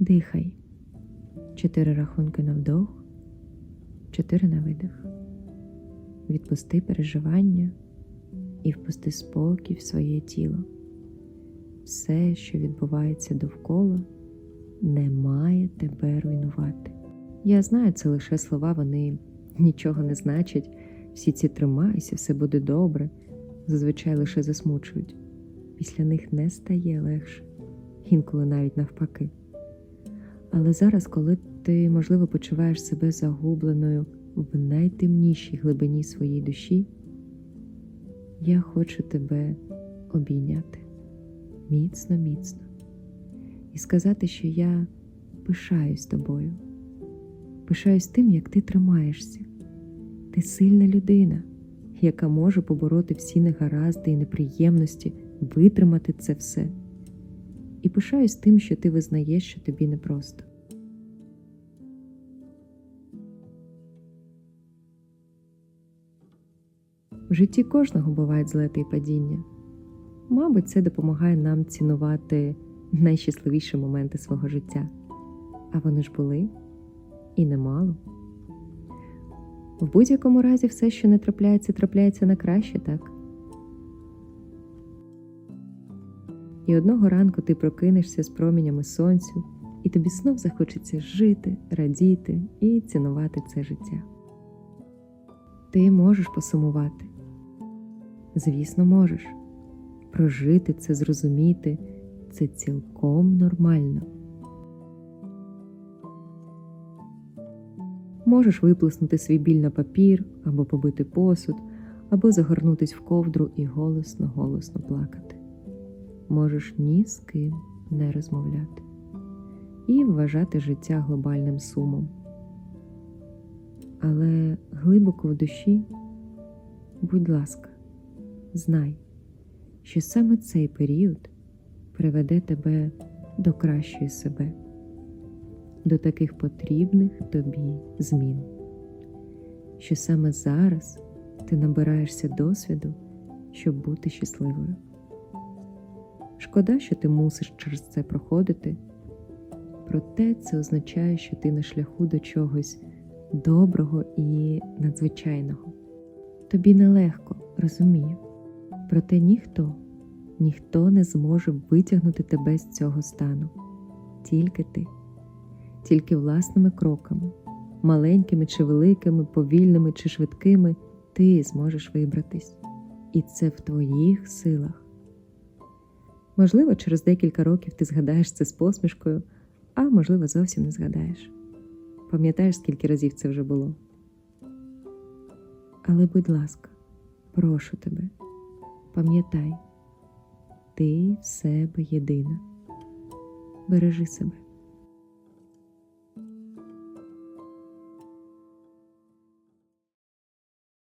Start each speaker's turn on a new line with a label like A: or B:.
A: Дихай. Чотири рахунки на вдох, чотири на видих. Відпусти переживання і впусти спокій в своє тіло. Все, що відбувається довкола, не має тебе руйнувати. Я знаю, це лише слова, вони нічого не значать. Всі ці тримайся, все буде добре, зазвичай лише засмучують. Після них не стає легше, інколи навіть навпаки. Але зараз, коли ти, можливо, почуваєш себе загубленою в найтемнішій глибині своєї душі, я хочу тебе обійняти міцно, міцно і сказати, що я пишаюсь тобою, пишаюсь тим, як ти тримаєшся. Ти сильна людина, яка може побороти всі негаразди і неприємності, витримати це все. І пишаюсь тим, що ти визнаєш, що тобі непросто. В житті кожного бувають злети і падіння. Мабуть, це допомагає нам цінувати найщасливіші моменти свого життя. А вони ж були і немало. В будь-якому разі все, що не трапляється, трапляється на краще, так? І одного ранку ти прокинешся з промінями сонцю, і тобі знов захочеться жити, радіти і цінувати це життя. Ти можеш посумувати. Звісно, можеш. Прожити це, зрозуміти це цілком нормально. Можеш виплеснути свій біль на папір, або побити посуд, або загорнутись в ковдру і голосно-голосно плакати. Можеш ні з ким не розмовляти і вважати життя глобальним сумом. Але глибоко в душі, будь ласка, знай, що саме цей період приведе тебе до кращої себе до таких потрібних тобі змін, що саме зараз ти набираєшся досвіду, щоб бути щасливою. Шкода, що ти мусиш через це проходити, проте це означає, що ти на шляху до чогось доброго і надзвичайного. Тобі нелегко, розумію, проте ніхто, ніхто не зможе витягнути тебе з цього стану, тільки ти тільки власними кроками, маленькими чи великими, повільними чи швидкими, ти зможеш вибратись. І це в твоїх силах. Можливо, через декілька років ти згадаєш це з посмішкою, а можливо, зовсім не згадаєш. Пам'ятаєш, скільки разів це вже було. Але, будь ласка, прошу тебе, пам'ятай, ти в себе єдина. Бережи себе.